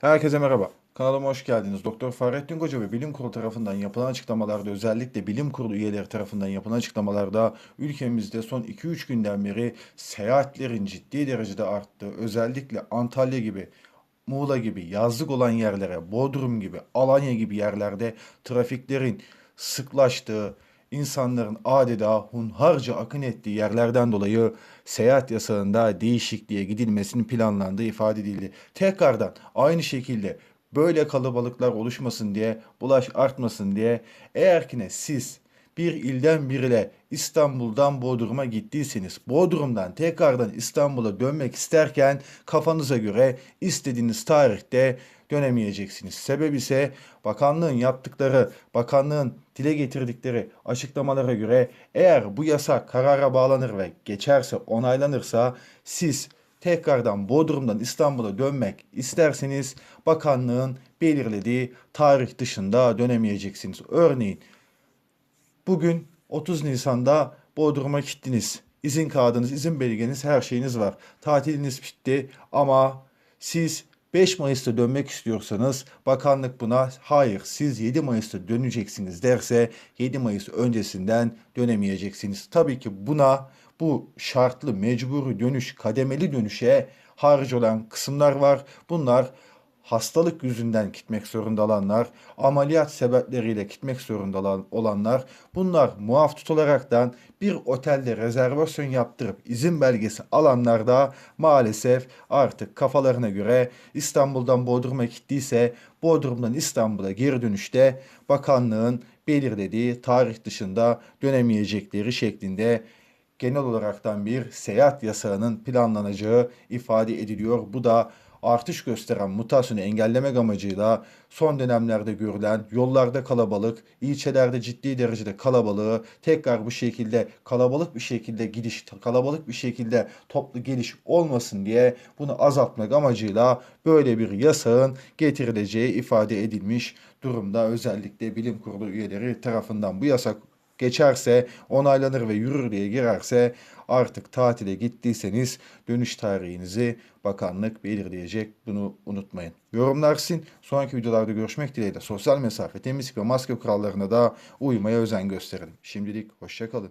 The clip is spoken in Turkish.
Herkese merhaba. Kanalıma hoş geldiniz. Doktor Fahrettin Koca ve Bilim Kurulu tarafından yapılan açıklamalarda özellikle Bilim Kurulu üyeleri tarafından yapılan açıklamalarda ülkemizde son 2-3 günden beri seyahatlerin ciddi derecede arttığı özellikle Antalya gibi Muğla gibi yazlık olan yerlere, Bodrum gibi, Alanya gibi yerlerde trafiklerin sıklaştığı, insanların adeta hunharca akın ettiği yerlerden dolayı seyahat yasağında değişikliğe gidilmesinin planlandığı ifade edildi. Tekrardan aynı şekilde böyle kalabalıklar oluşmasın diye, bulaş artmasın diye eğer ki ne siz bir ilden bir ile İstanbul'dan Bodrum'a gittiyseniz, Bodrum'dan tekrardan İstanbul'a dönmek isterken kafanıza göre istediğiniz tarihte dönemeyeceksiniz. Sebep ise bakanlığın yaptıkları, bakanlığın dile getirdikleri açıklamalara göre eğer bu yasak karara bağlanır ve geçerse, onaylanırsa siz tekrardan Bodrum'dan İstanbul'a dönmek isterseniz bakanlığın belirlediği tarih dışında dönemeyeceksiniz. Örneğin Bugün 30 Nisan'da Bodrum'a gittiniz. İzin kağıdınız, izin belgeniz, her şeyiniz var. Tatiliniz bitti ama siz 5 Mayıs'ta dönmek istiyorsanız bakanlık buna hayır siz 7 Mayıs'ta döneceksiniz derse 7 Mayıs öncesinden dönemeyeceksiniz. Tabii ki buna bu şartlı mecburi dönüş kademeli dönüşe harcı olan kısımlar var. Bunlar hastalık yüzünden gitmek zorunda olanlar, ameliyat sebepleriyle gitmek zorunda olan- olanlar, bunlar muaf tutularaktan bir otelde rezervasyon yaptırıp izin belgesi alanlar da maalesef artık kafalarına göre İstanbul'dan Bodrum'a gittiyse Bodrum'dan İstanbul'a geri dönüşte bakanlığın belirlediği tarih dışında dönemeyecekleri şeklinde genel olaraktan bir seyahat yasağının planlanacağı ifade ediliyor. Bu da artış gösteren mutasyonu engellemek amacıyla son dönemlerde görülen yollarda kalabalık, ilçelerde ciddi derecede kalabalığı tekrar bu şekilde kalabalık bir şekilde gidiş, kalabalık bir şekilde toplu geliş olmasın diye bunu azaltmak amacıyla böyle bir yasağın getirileceği ifade edilmiş durumda. Özellikle bilim kurulu üyeleri tarafından bu yasak geçerse, onaylanır ve yürür diye girerse artık tatile gittiyseniz dönüş tarihinizi bakanlık belirleyecek. Bunu unutmayın. Yorumlar sizin. Sonraki videolarda görüşmek dileğiyle sosyal mesafe, temizlik ve maske kurallarına da uymaya özen gösterin. Şimdilik hoşçakalın.